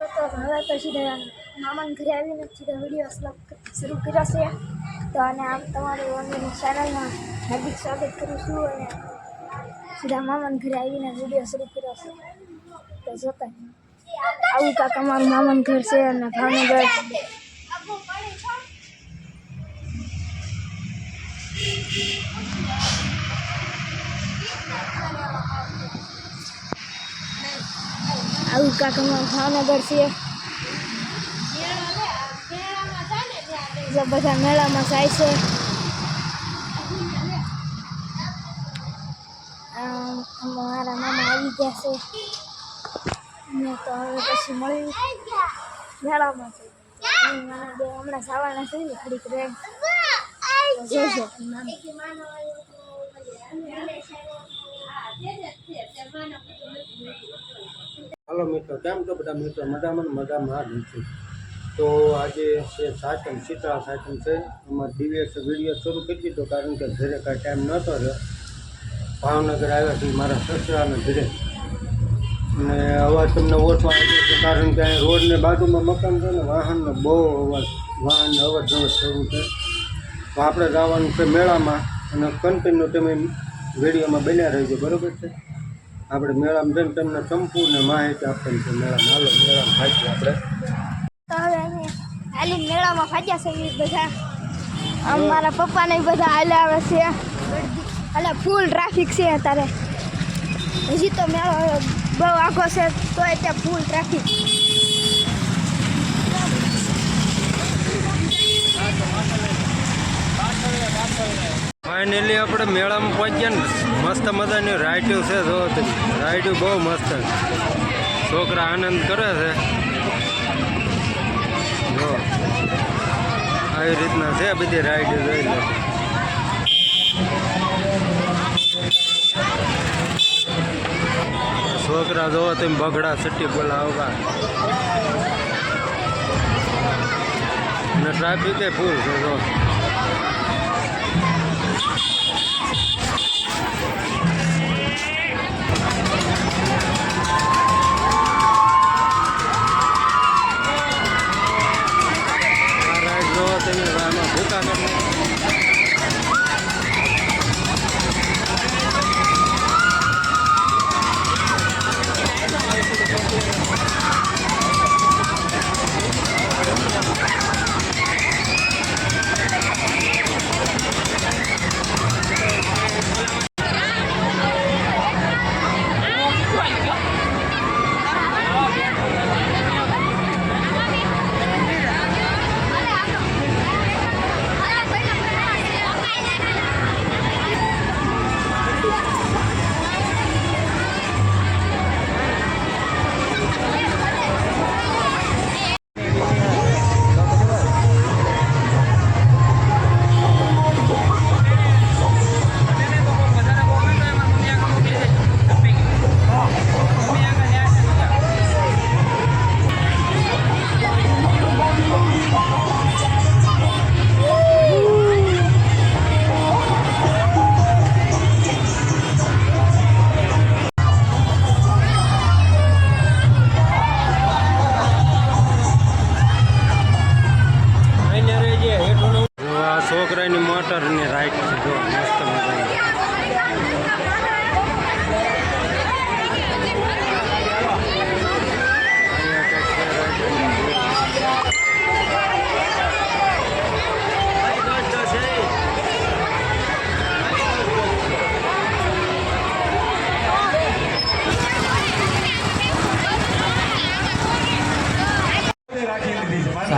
તો હવે સીધા મામાના ઘરે આવીને સીધા વીડિયો સ્લોગ શરૂ કર્યો છે. તો અને આમ તમારી ઓનલાઈન ચેનલમાં હાર્દિક સ્વાગત કરું છું અને સીધા મામાના ઘરે આવીને વીડિયો શરૂ કર્યો છે. તો જોતા આવું કાંક અમારું મામાનું ઘર છે અને ભાવનગર આવું કાકામાં ભાવનગર છે. બધા મેળામાં જાય છે. મારા મામા આવી ગયા છે. મેં તો હવે પછી મળ્યું મેળામાં છે હમણાં જવાના છે ને થોડીક રે તો જોજો. હાલો મિત્રો, કેમ છો બધા મિત્રો? મજામાં મજામાં જ છું. તો આજે છે સાચમ શીતળા સાચમ છે. અમારે દિવસ વીડિયો શરૂ કરી દીધો કારણ કે ઘરે કાંઈ ટાઈમ નહોતો રહ્યો. ભાવનગર આવ્યા છે મારા સસરાને ઘરે. અને અવાજ તમને ઓછો આવ્યો છે કારણ કે અહીં રોડને બાજુમાં મકાન છે ને, વાહનનો બહુ અવાજ, વાહન અવર જવર શરૂ છે. તો આપણે જવાનું છે મેળામાં અને કન્ટિન્યુ તમે વિડીયોમાં બન્યા રહેજો. બરાબર છે? આપણે મેળામાં જઈને તમને સંપૂર્ણ માહિતી આપવાની છે. મેળામાં હાલો મેળામાં થાય આપણે. હાલી મેળામાં ફાટ્યા છે બધા. આમ મારા પપ્પાને બધા હાલ્યા આવે છે. એટલે ફૂલ ટ્રાફિક છે અત્યારે. હજી તો મેળો બહુ આખો છે તો ત્યાં ફૂલ ટ્રાફિક ફાઇનલી આપણે મેળામાં પહોંચ્યા ને, મસ્ત મજાની રાઈડ્યું છે જો તમે બહુ મસ્ત છોકરા આનંદ કરે છે. જો, આવી રીતના છે બધી રાઈડ જોઈ લો. છોકરા જોવો તમે બગડા સટ્ટી બોલાવવા ને ટ્રાફિક ફૂલ છે, જો. આમાં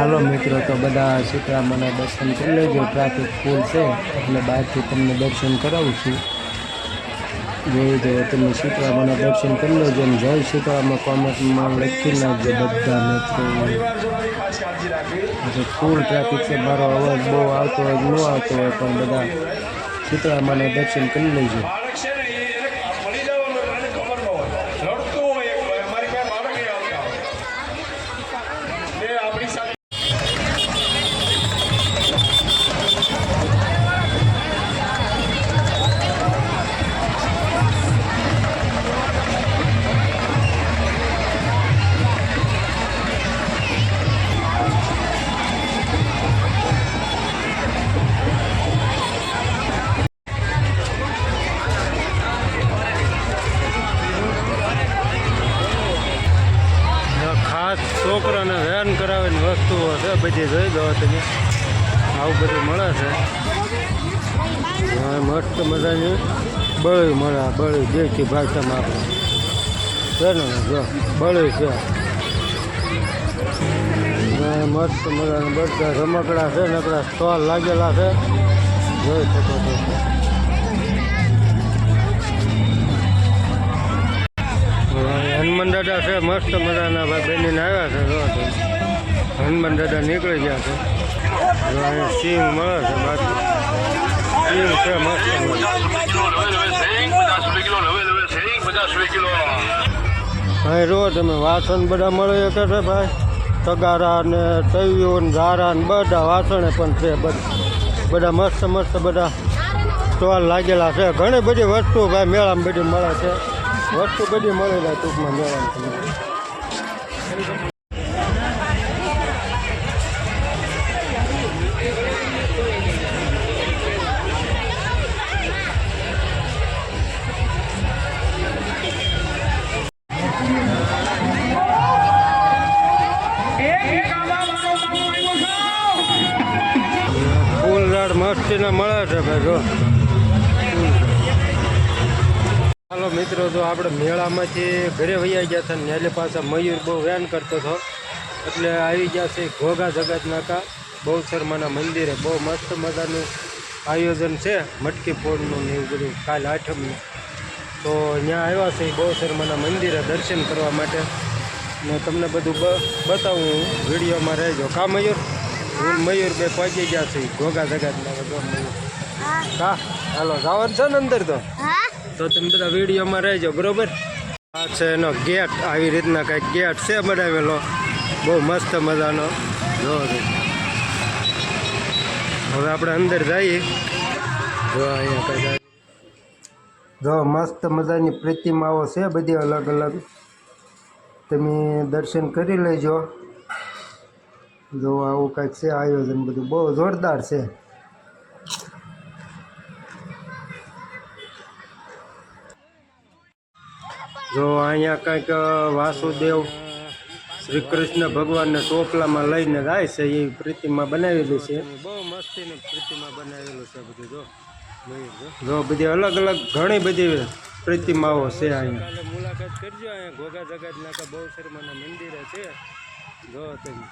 ચાલો મિત્રો, તો બધા સીતરામાના દર્શન કરી લેજો. ટ્રાફિક ફૂલ છે, એટલે બહારથી તમને દર્શન કરાવું છું જોઈ રીતે તમે સીતરામાના દર્શન કરી લેજો અને જય સીતરામાં કોમેન્ટમાં લખી નાખજો બધા મિત્રો. ફૂલ ટ્રાફિક છે, મારો અવાજ બહુ આવતો હોય ન આવતો હોય, પણ બધા સીતરામાના દર્શન કરી લેજો. મસ્ત મજાની બળી મળે બળી દેશી ભાષામાં આપણે. છે જો, બળી છે. મસ્ત મજાના બધા રમકડા છે નકડા સ્ટોલ લાગેલા છે. જોઈ શકો છો. હનુમાન દાદા છે, મસ્ત મજાના ભાઈ બહેનીને આવ્યા છે હનુમાન દાદા નીકળી ગયા છે. સિંહ મળે છે, બાકી. સિંહ છે અહીં રો, તમે વાસણ બધા મળે કે છે, ભાઈ. તગારા ને તવીઓ ને ઝારા ને બધા વાસણે પણ છે બધા બધા મસ્ત મસ્ત બધા સ્ટોલ લાગેલા છે. ઘણી બધી વસ્તુ ભાઈ, મેળામાં બધી મળે છે. વસ્તુ બધી મળેલા ટૂંકમાં મેળામાં. મસ્તીના મળે છે ભાઈ, જો. હાલો મિત્રો તો આપણે મેળામાંથી ઘરે વૈયા ગયા હતા ને એટલે પાછા મયુર બહુ વેન કરતો હતો. એટલે આવી ગયા છે ઘોઘા જગત નાકા, બહુ શર્માના મંદિરે. બહુ મસ્ત મજાનું આયોજન છે, મટકી ફોડનું ને એવું બધું કાલ આઠમનું. તો ત્યાં આવ્યા છે બહુ શર્માના મંદિરે દર્શન કરવા માટે. ને તમને બધું બતાવું વિડીયોમાં રહેજો. કા મયુર? ને મયુર બે પહોંચી ગયા છે. ઘોઘા જગત નાકા હા. હાલો જવાનું છે ને અંદર તો? તો તમે બધા વિડીયોમાં રહેજો બરોબર? આ છે એનો ગેટ આવી રીતના કંઈક ગેટ છે બનાવેલો. બહુ મસ્ત મજાનો. જો. હવે આપણે અંદર જઈએ. જો અહીંયા કંઈક જો મસ્ત મજાની પ્રતિમાઓ છે બધી અલગ અલગ તમે દર્શન કરી લેજો. જો આવું કંઈક છે આયોજન બધું બહુ જોરદાર છે. જો અહીંયા કંઈક વાસુદેવ શ્રી કૃષ્ણ ભગવાનને ટોપલામાં લઈને જાય છે એ પ્રતિમા બનાવેલી છે. બહુ મસ્તીની પ્રતિમા બનાવેલું છે બધું જો. જો બધી અલગ અલગ ઘણી બધી પ્રતિમાઓ છે અહીંયા. મુલાકાત કરજો અહીંયા ઘોઘા જગત નાકા બહુ શર્માના મંદિરે છે. જો તમે.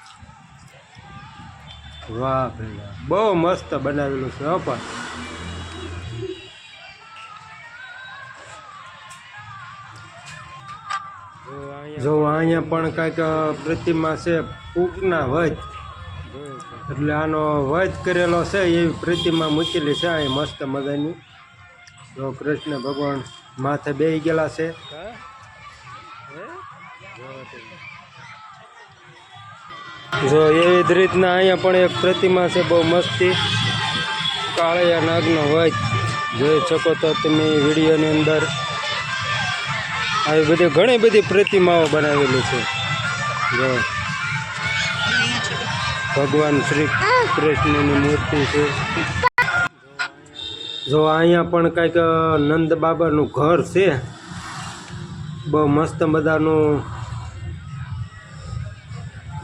વાહ ભાઈ બહુ મસ્ત બનાવેલું છે, હો પણ. જો અહીંયા પણ કાંઈક પ્રતિમા છે, ફૂગના વધ. એટલે આનો વધ કરેલો છે એવી પ્રતિમા મૂકેલી છે અહીં મસ્ત મજાની. જો કૃષ્ણ ભગવાન માથે બેસી ગયેલા છે. જો એવી જ રીતના અહીંયા પણ એક પ્રતિમા છે, બહુ મસ્તી. કાળિયા નાગનો હોય જોઈ શકો તો તમે વિડીયોની અંદર. આવી બધી ઘણી બધી પ્રતિમાઓ બનાવેલી છે. જો. ભગવાન શ્રી કૃષ્ણની મૂર્તિ છે. જો અહીંયા પણ કંઈક નંદ બાબાનું ઘર છે. બહુ મસ્ત મજાનું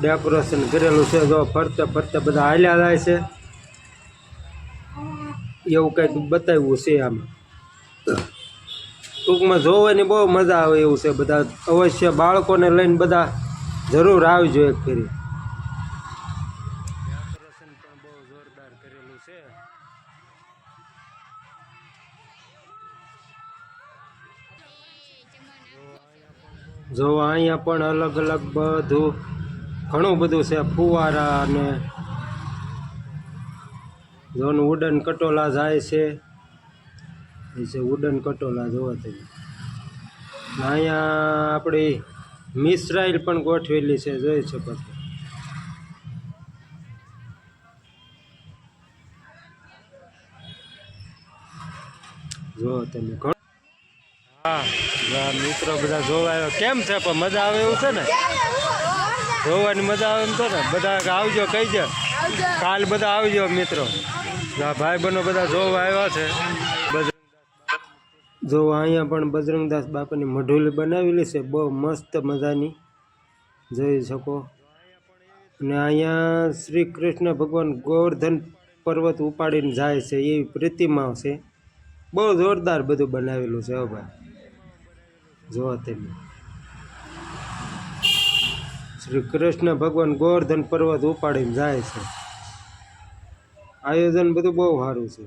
ડેકોરેશન કરેલું છે. જો ફરતે ફરતે બધા હાલ્યા જાય છે. એવું કંઈક બતાવ્યું છે આમાં. ટૂંકમાં જોવાની બહુ મજા આવે એવું છે બધા. અવશ્ય બાળકોને લઈને બધા જરૂર આવજો એક ફેરી. બહુ છે. જો અહીંયા પણ અલગ અલગ બધું ઘણું બધું છે. ફુવારા અને જોન ઉડન કટોલા જાય છે. એ છે ઉડન કટોલા જોવા તમે. અહીંયા આપણી મિસરાઈલ પણ ગોઠવેલી છે, જોઈ શકો છો. જો તમે હા મિત્રો બધા જોવા આવ્યા. કેમ છે? પણ મજા આવે એવું છે ને? જોવાની મજા આવે એમ તો ને બધા આવજો કહી દે. કાલ બધા આવજો મિત્રો. ભાઈ બનો બધા જોવા આવ્યા છે. જો અહીંયા પણ બજરંગદાસ બાપાની મઢુલી બનાવેલી છે બહુ મસ્ત મજાની. જોઈ શકો. અને અહીંયા શ્રી કૃષ્ણ ભગવાન ગોવર્ધન પર્વત ઉપાડીને જાય છે એવી પ્રતિમાઓ છે. બહુ જોરદાર બધું બનાવેલું છે હો ભાઈ. જોવા તમે. શ્રી કૃષ્ણ ભગવાન ગોવર્ધન પર્વત ઉપાડીને જાય છે. આયોજન બધું બહુ સારું છે.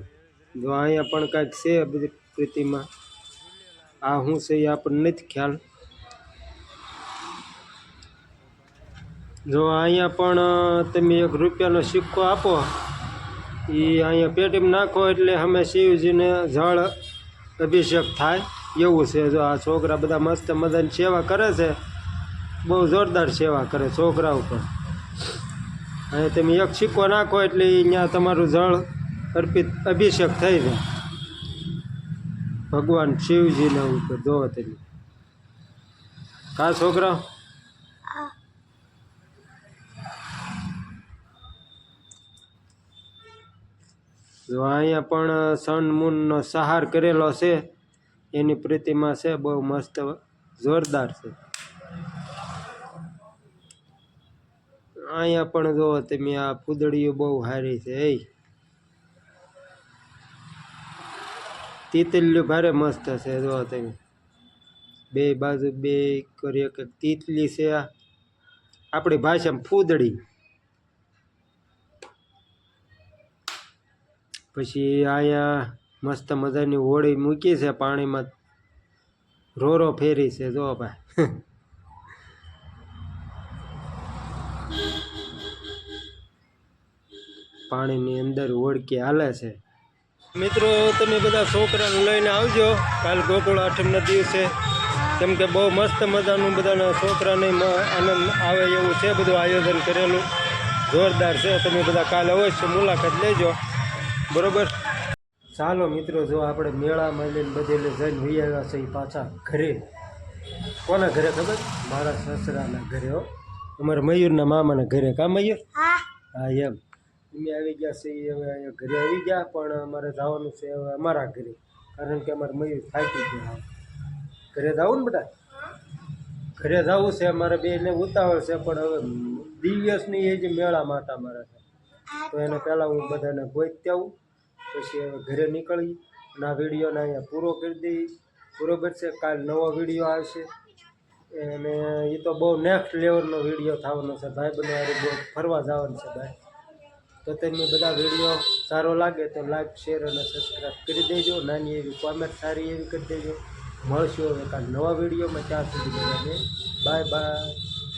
જો અહીંયા પણ કાંઈક છે બધી પ્રીતિમાં, આ શું છે એ આપણને નથી ખ્યાલ. જો અહીંયા પણ તમે એક રૂપિયાનો સિક્કો આપો એ અહીંયા પેટીમાં નાખો એટલે અમે શિવજીને જળ અભિષેક થાય. એવું છે, જો આ છોકરા બધા મસ્ત મજાની સેવા કરે છે બહુ જોરદાર સેવા કરે છોકરા ઉપર. અને તમે એક સિક્કો નાખો એટલે અહીંયા તમારું જળ અર્પિત અભિષેક થઈ જાય. ભગવાન શિવજીના ઉપર જોવો તમે. કા છોકરા? જો અહીંયા પણ સન મૂનનો સહાર કરેલો છે. એની પ્રતિમા છે બહુ મસ્ત જોરદાર છે. અહીંયા પણ જો તમે આ ફૂદડીઓ બહુ સારી છે એ તીતલીઓ ભારે મસ્ત છે, જો તમે બે બાજુ બે કરી એક તીતલી છે આ. આપણી ભાષામાં ફૂદડી પછી અહીંયા મસ્ત મજાની હોળી મૂકી છે, પાણીમાં રોરો ફેરી છે, જો ભાઈ પાણીની અંદર ઓળકી હાલે છે. મિત્રો તમે બધા છોકરાને લઈને આવજો. કાલ ગોકુળ આઠમના દિવસે. કેમ કે બહુ મસ્ત મજાનું બધાના છોકરાને આનંદ આવે એવું છે બધું આયોજન કરેલું. જોરદાર છે. તમે બધા કાલે અવશ્ય મુલાકાત લેજો. બરોબર? ચાલો મિત્રો જો આપણે મેળામાં લઈને બધેલે જઈને હોઈ આવ્યા છે પાછા ઘરે. કોના ઘરે ખબર? મારા સસરાના ઘરે હો. અમારા મયુરના મામાના ઘરે કા મયુર? હા. હા એમ. અમે આવી ગયા છે હવે અહીંયા ઘરે આવી ગયા, પણ અમારે જવાનું છે હવે અમારા ઘરે. કારણ કે અમારે મયુર થાકી ગયા. ઘરે જવું ને બધા? ઘરે જવું છે, અમારે બેને ઉતાવળ છે, પણ હવે દિવ્યસની એ જે મેળા માટે અમારે છે. તો એને પહેલાં હું બધાને ગોઈતી આવું, પછી હવે ઘરે નીકળી અને આ વિડીયોને અહીંયા પૂરો કરી દઈ. બરોબર છે, કાલ નવો વીડિયો આવશે. અને એ તો બહુ નેક્સ્ટ લેવલનો વીડિયો થવાનો છે, ભાઈ બને બહુ ફરવા જવાનું છે, ભાઈ. તો તમે બધા વીડિયો સારો લાગે તો લાઈક શેર અને સબસ્ક્રાઈબ કરી દેજો. નાની એવી કોમેન્ટ સારી એવી કરી દેજો. મળશું હવે નવા વિડીયોમાં. ત્યાં સુધી બધાને બાય બાય